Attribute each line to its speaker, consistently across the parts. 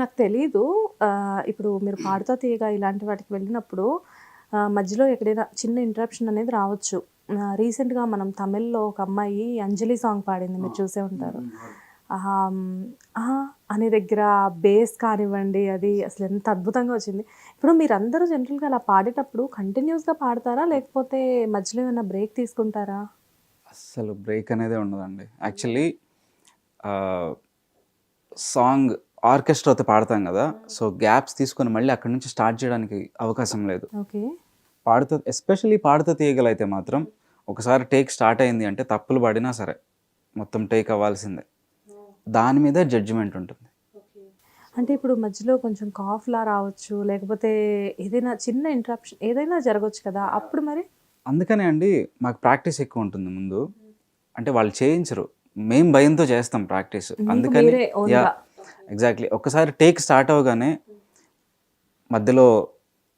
Speaker 1: నాకు తెలీదు. ఇప్పుడు మీరు పాడుతా తీయగా ఇలాంటి వాటికి వెళ్ళినప్పుడు మధ్యలో ఎక్కడైనా చిన్న ఇంటరప్షన్ అనేది రావచ్చు. రీసెంట్గా మనం తమిళ్ళో ఒక అమ్మాయి అంజలి సాంగ్ పాడింది మీరు చూసే ఉంటారు. అనే దగ్గర బేస్ కానివ్వండి అది అసలు ఎంత అద్భుతంగా వచ్చింది. ఇప్పుడు మీరందరూ జనరల్గా అలా పాడేటప్పుడు కంటిన్యూస్గా పాడతారా లేకపోతే మధ్యలో ఏమైనా బ్రేక్ తీసుకుంటారా?
Speaker 2: అస్సలు బ్రేక్ అనేది ఉండదండి. యాక్చువల్లీ సాంగ్ ఆర్కెస్ట్రాతో పాడతాం కదా సో గ్యాప్స్ తీసుకొని మళ్ళీ అక్కడి నుంచి స్టార్ట్ చేయడానికి అవకాశం లేదు. పాడుతా ఎస్పెషల్లీ పాడుతా తీయగలైతే మాత్రం ఒకసారి టేక్ స్టార్ట్ అయింది అంటే తప్పులు పడినా సరే మొత్తం టేక్ అవ్వాల్సిందే. దాని మీద జడ్జిమెంట్ ఉంటుంది.
Speaker 1: అంటే ఇప్పుడు మధ్యలో కొంచెం కాఫ్లా రావచ్చు లేకపోతే ఏదైనా చిన్న ఇంటరప్షన్ ఏదైనా జరగవచ్చు కదా అప్పుడు మరి?
Speaker 2: అందుకనే అండి మాకు ప్రాక్టీస్ ఎక్కువ ఉంటుంది ముందు. అంటే వాళ్ళు చేయించరు. మేము భయంతో చేస్తాం ప్రాక్టీస్. అందుకని. ఎగ్జాక్ట్లీ ఒక్కసారి టేక్ స్టార్ట్ అవగానే మధ్యలో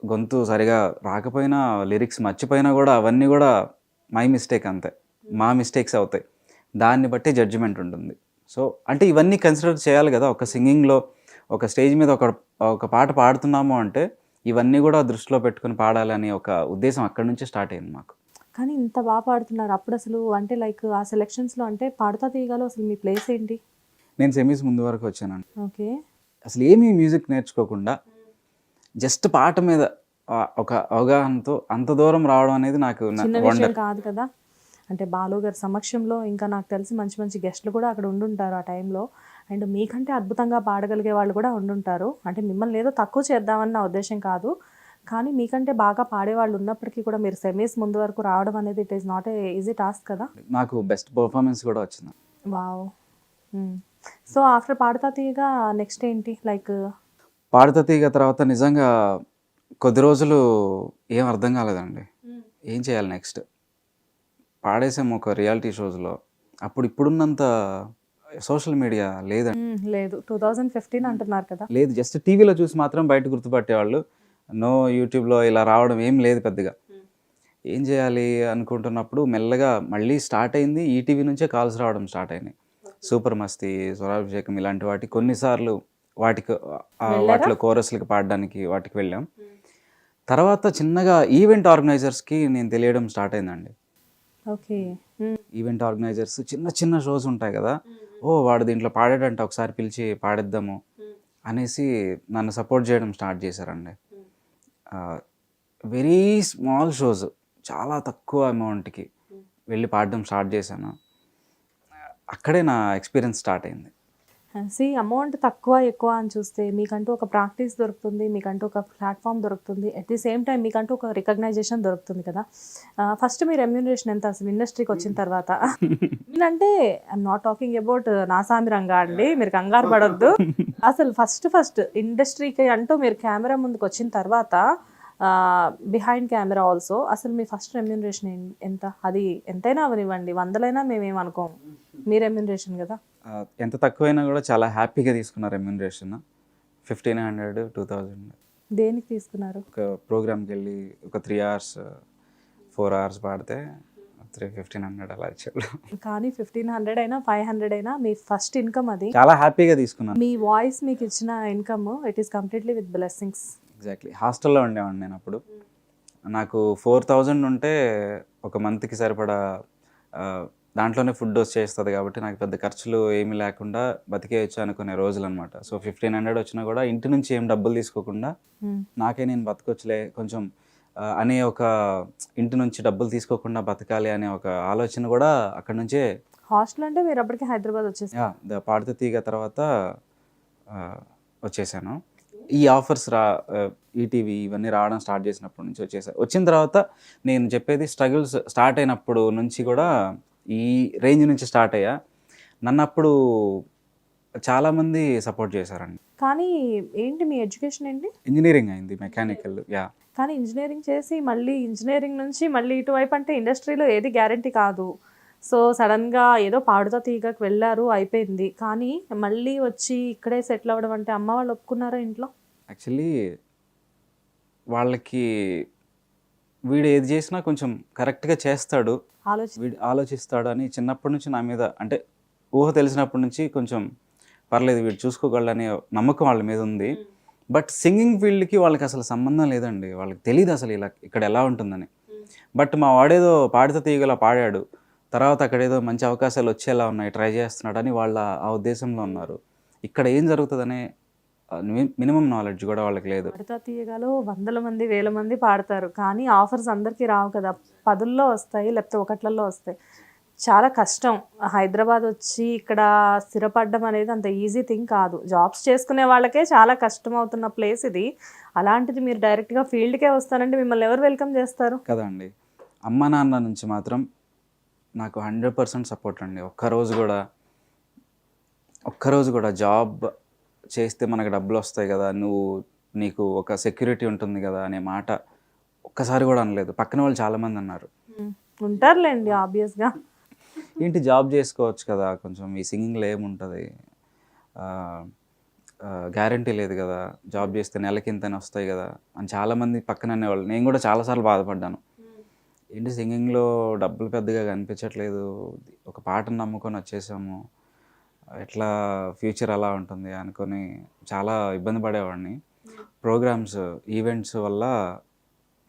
Speaker 2: గొంతు సరిగా రాకపోయినా లిరిక్స్ మర్చిపోయినా కూడా అవన్నీ కూడా మై మిస్టేక్ అంతే. మా మిస్టేక్స్ అవుతాయి. దాన్ని బట్టి జడ్జిమెంట్ ఉంటుంది. సో అంటే ఇవన్నీ కన్సిడర్ చేయాలి కదా. ఒక సింగింగ్లో ఒక స్టేజ్ మీద ఒక ఒక పాట పాడుతున్నాము అంటే ఇవన్నీ కూడా దృష్టిలో పెట్టుకుని పాడాలని ఒక ఉద్దేశం అక్కడి నుంచి స్టార్ట్ అయింది మాకు.
Speaker 1: కానీ ఇంత బాగా పాడుతున్నారు. అప్పుడు అసలు అంటే లైక్ ఆ సెలెక్షన్స్లో అంటే పాడుతా తీయగాలో అసలు మీ ప్లేస్ ఏంటి?
Speaker 2: నేను సెమీస్ ముందు వరకు వచ్చానండి.
Speaker 1: ఓకే.
Speaker 2: అసలు ఏమీ మ్యూజిక్ నేర్చుకోకుండా జస్ట్ పాట మీద ఒక అవగాహనతో అంత దూరం రావడం అనేది నాకు వండర్
Speaker 1: కాదు కదా. అంటే బాలు గారి సమక్షంలో ఇంకా నాకు తెలిసి మంచి మంచి గెస్ట్లు కూడా అక్కడ ఉండుంటారు ఆ టైంలో అండ్ మీకంటే అద్భుతంగా పాడగలిగే వాళ్ళు కూడా ఉండుంటారు. అంటే మిమ్మల్ని ఏదో తక్కువ చేద్దామని నా ఉద్దేశం కాదు. కానీ మీకంటే బాగా పాడేవాళ్ళు ఉన్నప్పటికీ కూడా మీరు సెమీస్ ముందు వరకు రావడం అనేది it is not a easy task కదా.
Speaker 2: నాకు బెస్ట్ పర్ఫార్మెన్స్ కూడా వచ్చింది.
Speaker 1: వావ్ సో ఆఫ్టర్ పాడుతా తీయగా నెక్స్ట్ ఏంటి? లైక్
Speaker 2: పాడుతా తీగ తర్వాత నిజంగా కొద్ది రోజులు ఏం అర్థం కాలేదండి. ఏం చేయాలి నెక్స్ట్ పాడేసాము ఒక రియాలిటీ షోస్లో అప్పుడు ఇప్పుడున్నంత సోషల్ మీడియా లేదండి.
Speaker 1: లేదు. టూ థౌజండ్ ఫిఫ్టీన్ అంటున్నారు కదా.
Speaker 2: లేదు జస్ట్ టీవీలో చూసి మాత్రం బయట గుర్తుపట్టేవాళ్ళు. నో యూట్యూబ్లో ఇలా రావడం ఏం లేదు పెద్దగా. ఏం చేయాలి అనుకుంటున్నప్పుడు మెల్లగా మళ్ళీ స్టార్ట్ అయింది. ఈటీవీ నుంచే కాల్స్ రావడం స్టార్ట్ అయినాయి. సూపర్ మస్తీ స్వరాభిషేకం ఇలాంటి వాటి కొన్నిసార్లు వాటికి వాటిలో కోరస్లకి పాడడానికి వాటికి వెళ్ళాం. తర్వాత చిన్నగా ఈవెంట్ ఆర్గనైజర్స్కి నేను తెలియడం స్టార్ట్ అయిందండి.
Speaker 1: ఓకే.
Speaker 2: ఈవెంట్ ఆర్గనైజర్స్ చిన్న చిన్న షోస్ ఉంటాయి కదా. ఓ వాడు దీంట్లో పాడాడంట ఒకసారి పిలిచి పాడేద్దాము అనేసి నన్ను సపోర్ట్ చేయడం స్టార్ట్ చేశారండి. వెరీ స్మాల్ షోస్ చాలా తక్కువ అమౌంట్కి వెళ్ళి పాడడం స్టార్ట్ చేశాను. అక్కడే నా ఎక్స్పీరియన్స్ స్టార్ట్ అయింది.
Speaker 1: సి అమౌంట్ తక్కువ ఎక్కువ అని చూస్తే మీకంటూ ఒక ప్రాక్టీస్ దొరుకుతుంది మీకంటూ ఒక ప్లాట్ఫామ్ దొరుకుతుంది. అట్ ది సేమ్ టైం మీకంటూ ఒక రికగ్నైజేషన్ దొరుకుతుంది కదా. ఫస్ట్ మీ రెమ్యూనరేషన్ ఎంత అసలు ఇండస్ట్రీకి వచ్చిన తర్వాత? అంటే I'm not talking about Naa Saami Ranga అండి మీరు కంగారు పడొద్దు. అసలు ఫస్ట్ ఫస్ట్ ఇండస్ట్రీకి అంటూ మీరు కెమెరా ముందుకు వచ్చిన తర్వాత బిహైండ్ కెమెరా ఆల్సో అసలు మీ ఫస్ట్ రెమ్యూనరేషన్ ఎంత? అది ఎంతైనా అవనివ్వండి వందలైనా మేమేం అనుకోము మీ రెమ్యూనరేషన్ కదా?
Speaker 2: ఎంత తక్కువైనా కూడా చాలా హ్యాపీగా తీసుకున్న remuneration fifteen hundred two thousand
Speaker 1: దేనికి తీసుకున్నారు?
Speaker 2: ఒక ప్రోగ్రామ్కి వెళ్ళి ఒక త్రీ అవర్స్ ఫోర్ అవర్స్ పాడితే త్రీ ఫిఫ్టీన్ హండ్రెడ్ అలా ఇచ్చాడు
Speaker 1: కానీ ఫిఫ్టీన్ హండ్రెడ్ అయినా ఫైవ్ హండ్రెడ్ అయినా మీ ఫస్ట్ ఇన్కమ్ అది.
Speaker 2: చాలా హ్యాపీగా తీసుకున్నాను
Speaker 1: మీ వాయిస్ మీకు ఇచ్చిన income it is completely with blessings
Speaker 2: exactly హాస్టల్లో ఉండేవాడిని నేను అప్పుడు. నాకు ఫోర్ థౌజండ్ ఉంటే ఒక మంత్కి సరిపడా దాంట్లోనే ఫుడ్ వచ్చేస్తుంది కాబట్టి నాకు పెద్ద ఖర్చులు ఏమీ లేకుండా బతికేయచ్చు అనుకునే రోజులు అనమాట సో ఫిఫ్టీన్ హండ్రెడ్ వచ్చినా కూడా ఇంటి నుంచి ఏం డబ్బులు తీసుకోకుండా నాకే నేను బతకొచ్చులే కొంచెం అనే ఒక ఇంటి నుంచి డబ్బులు తీసుకోకుండా బతకాలి అనే ఒక ఆలోచన కూడా అక్కడ నుంచే
Speaker 1: హాస్టల్ అంటే మీరు అప్పటికి హైదరాబాద్ వచ్చేసి
Speaker 2: పాడుతూ తీగ తర్వాత వచ్చేసాను. ఈ ఆఫర్స్ రా ఈటీవీ ఇవన్నీ రావడం స్టార్ట్ చేసినప్పటి నుంచి వచ్చేసాను వచ్చిన తర్వాత నేను చెప్పేది స్ట్రగుల్స్ స్టార్ట్ అయినప్పుడు నుంచి కూడా ఈ రేంజ్ నుంచి స్టార్ట్ అయ్యా. నన్ను అప్పుడు చాలామంది సపోర్ట్ చేశారండి.
Speaker 1: కానీ ఏంటి మీ ఎడ్యుకేషన్ ఏంటి?
Speaker 2: ఇంజనీరింగ్ అయింది మెకానికల్ యా.
Speaker 1: కానీ ఇంజనీరింగ్ చేసి మళ్ళీ ఇంజనీరింగ్ నుంచి మళ్ళీ ఇటువైపు అంటే ఇండస్ట్రీలో ఏది గ్యారంటీ కాదు. సో సడన్గా ఏదో పాడుతా తీగకి వెళ్ళారు అయిపోయింది. కానీ మళ్ళీ వచ్చి ఇక్కడే సెటిల్ అవ్వడం అంటే అమ్మ వాళ్ళు ఒప్పుకున్నారా ఇంట్లో?
Speaker 2: యాక్చువల్లీ వాళ్ళకి వీడు ఏది చేసినా కొంచెం కరెక్ట్గా చేస్తాడు.
Speaker 1: ఆలోచి
Speaker 2: వీడు ఆలోచిస్తాడు అని చిన్నప్పటి నుంచి నా మీద అంటే ఊహ తెలిసినప్పటి నుంచి కొంచెం పర్లేదు వీడు చూసుకోగలడనే నమ్మకం వాళ్ళ మీద ఉంది. బట్ సింగింగ్ ఫీల్డ్కి వాళ్ళకి అసలు సంబంధం లేదండి. వాళ్ళకి తెలియదు అసలు ఇలా ఇక్కడ ఎలా ఉంటుందని. బట్ మా వాడేదో పాడితే తీగలా పాడాడు. తర్వాత అక్కడ ఏదో మంచి అవకాశాలు వచ్చేలా ఉన్నాయి ట్రై చేస్తున్నాడు అని వాళ్ళ ఆ ఉద్దేశంలో ఉన్నారు. ఇక్కడ ఏం జరుగుతుందనే మినిమం నాలెడ్జ్ కూడా వాళ్ళకి లేదు.
Speaker 1: పాడుతా తీయగాలో వందల మంది వేల మంది పాడతారు. కానీ ఆఫర్స్ అందరికీ రావు కదా. పదుల్లో వస్తాయి లేకపోతే ఒకట్లలో వస్తాయి. చాలా కష్టం. హైదరాబాద్ వచ్చి ఇక్కడ స్థిరపడడం అనేది అంత ఈజీ థింగ్ కాదు. జాబ్స్ చేసుకునే వాళ్ళకే చాలా కష్టం అవుతున్న ప్లేస్ ఇది. అలాంటిది మీరు డైరెక్ట్గా ఫీల్డ్కే వస్తారంటే మిమ్మల్ని ఎవరు వెల్కమ్ చేస్తారు?
Speaker 2: కదా అండి. అమ్మ నాన్న నుంచి మాత్రం నాకు హండ్రెడ్ పర్సెంట్ సపోర్ట్ అండి. ఒక్కరోజు కూడా ఒక్కరోజు కూడా జాబ్ చేస్తే మనకు డబ్బులు వస్తాయి కదా నువ్వు నీకు ఒక సెక్యూరిటీ ఉంటుంది కదా అనే మాట ఒక్కసారి కూడా అనలేదు. పక్కన వాళ్ళు చాలామంది అన్నారు.
Speaker 1: ఉంటారులేండి ఆబ్వియస్గా.
Speaker 2: ఏంటి జాబ్ చేసుకోవచ్చు కదా కొంచెం ఈ సింగింగ్లో ఏముంటుంది? గ్యారంటీ లేదు కదా జాబ్ చేస్తే నెలకి ఇంతనే వస్తాయి కదా అని చాలామంది పక్కన అనేవాళ్ళు. నేను కూడా చాలాసార్లు బాధపడ్డాను. ఏంటి సింగింగ్లో డబ్బులు పెద్దగా కనిపించట్లేదు. ఒక పాటను నమ్ముకొని వచ్చేసాము. ఎట్లా ఫ్యూచర్ అలా ఉంటుంది అనుకొని చాలా ఇబ్బంది పడేవాడిని. ప్రోగ్రామ్స్ ఈవెంట్స్ వల్ల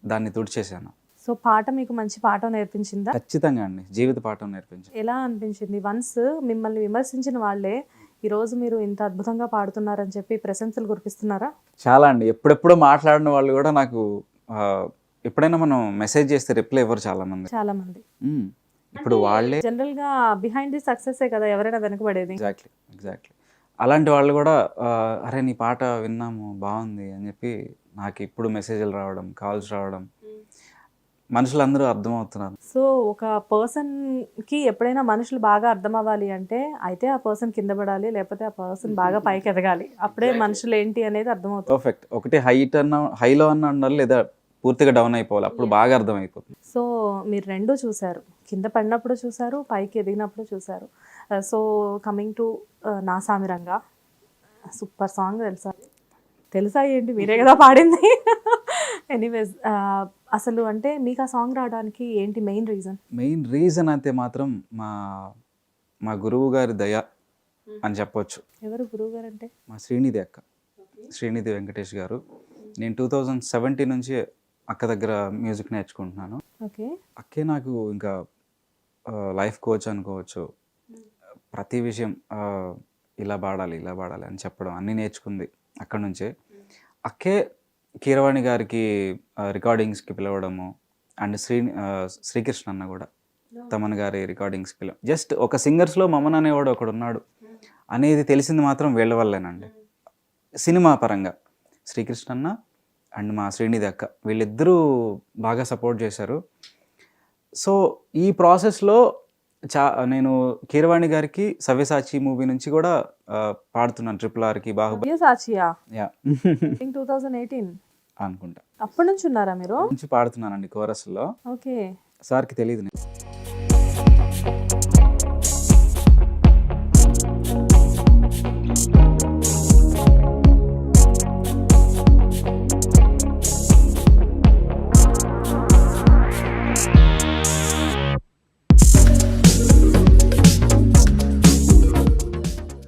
Speaker 2: దాన్ని తుడిచేసాను.
Speaker 1: సో పాట మీకు మంచి పాఠం నేర్పించిందా?
Speaker 2: ఖచ్చితంగా అండి. జీవిత పాఠం నేర్పించాను
Speaker 1: ఎలా అనిపించింది? వన్స్ మిమ్మల్ని విమర్శించిన వాళ్ళే ఈరోజు మీరు ఇంత అద్భుతంగా పాడుతున్నారని చెప్పి ప్రశంసలు కురిపిస్తున్నారా?
Speaker 2: చాలా అండి. ఎప్పుడెప్పుడో మాట్లాడిన వాళ్ళు కూడా నాకు ఎప్పుడైనా మనం మెసేజ్ చేస్తే రిప్లై ఇవ్వరు చాలా మంది
Speaker 1: చాలా మంది.
Speaker 2: ఇప్పుడు వాళ్ళే
Speaker 1: జనరల్గా బిహైండ్ ది సక్సెస్ కదా ఎవరైనా వెనకబడేది.
Speaker 2: ఎగ్జాక్ట్లీ ఎగ్జాక్ట్లీ అలాంటి వాళ్ళు కూడా అరే నీ పాట విన్నాము బాగుంది అని చెప్పి నాకు ఇప్పుడు మెసేజ్లు రావడం కాల్స్ రావడం మనుషులందరూ అర్థమవుతున్నారు.
Speaker 1: సో ఒక పర్సన్కి ఎప్పుడైనా మనుషులు బాగా అర్థం అవ్వాలి అంటే అయితే ఆ పర్సన్ కింద పడాలి లేకపోతే ఆ పర్సన్ బాగా పైకి ఎదగాలి. అప్పుడే మనుషులు ఏంటి అనేది అర్థమవుతుంది.
Speaker 2: పర్ఫెక్ట్ ఒకటి హైట్ అన్న హైలో అన్న ఉండాలి లేదా పూర్తిగా డౌన్ అయిపోవాలి. అప్పుడు బాగా అర్థమైపోతుంది.
Speaker 1: సో మీరు రెండు చూశారు. కింద పడినప్పుడు చూశారు పైకి ఎదిగినప్పుడు చూశారు. సో కమింగ్ టు నా సామిరంగా. సూపర్ సాంగ్ తెలుసా? తెలుసా ఏంటి? మీరే కదా పాడింది. ఎనీవేస్ అసలు అంటే మీకు ఆ సాంగ్ రావడానికి ఏంటి మెయిన్ రీజన్
Speaker 2: మెయిన్ రీజన్ అయితే మాత్రం మా మా గురువు గారి దయ అని చెప్పొచ్చు.
Speaker 1: ఎవరు గురువు గారు అంటే?
Speaker 2: మా శ్రీనిధి అక్క. శ్రీనిధి వెంకటేష్ గారు. నేను టూ థౌజండ్ సెవెంటీన్ నుంచి అక్క దగ్గర మ్యూజిక్ నేర్చుకుంటున్నాను.
Speaker 1: ఓకే.
Speaker 2: అక్కే నాకు ఇంకా లైఫ్ కోచ్ అనుకోవచ్చు. ప్రతి విషయం ఇలా పాడాలి ఇలా పాడాలి అని చెప్పడం అన్నీ నేర్చుకుంది అక్కడ నుంచే. అక్కే కీరవాణి గారికి రికార్డింగ్స్కి పిలవడము అండ్ శ్రీ శ్రీకృష్ణ అన్న కూడా తమన్ గారి రికార్డింగ్స్కి పిలవ జస్ట్ ఒక సింగర్స్లో మమన్ అనేవాడు ఒకడు ఉన్నాడు. అనేది తెలిసింది మాత్రం వీళ్ళ వల్లేనండి సినిమా పరంగా. శ్రీకృష్ణ అన్న అండ్ మా శ్రీనిధి అక్క వీళ్ళిద్దరూ బాగా సపోర్ట్ చేశారు. సో ఈ ప్రాసెస్లో చా నేను కీరవాణి గారికి సవ్యసాచి మూవీ నుంచి కూడా పాడుతున్నాను. ట్రిపుల్ ఆర్కి బాహుబలి. అనుకుంటా.
Speaker 1: అప్పటి నుంచి ఉన్నారా మీరు?
Speaker 2: నుంచి పాడుతున్నానండి కోరస్లో.
Speaker 1: ఓకే.
Speaker 2: సార్కి తెలియదు నేను.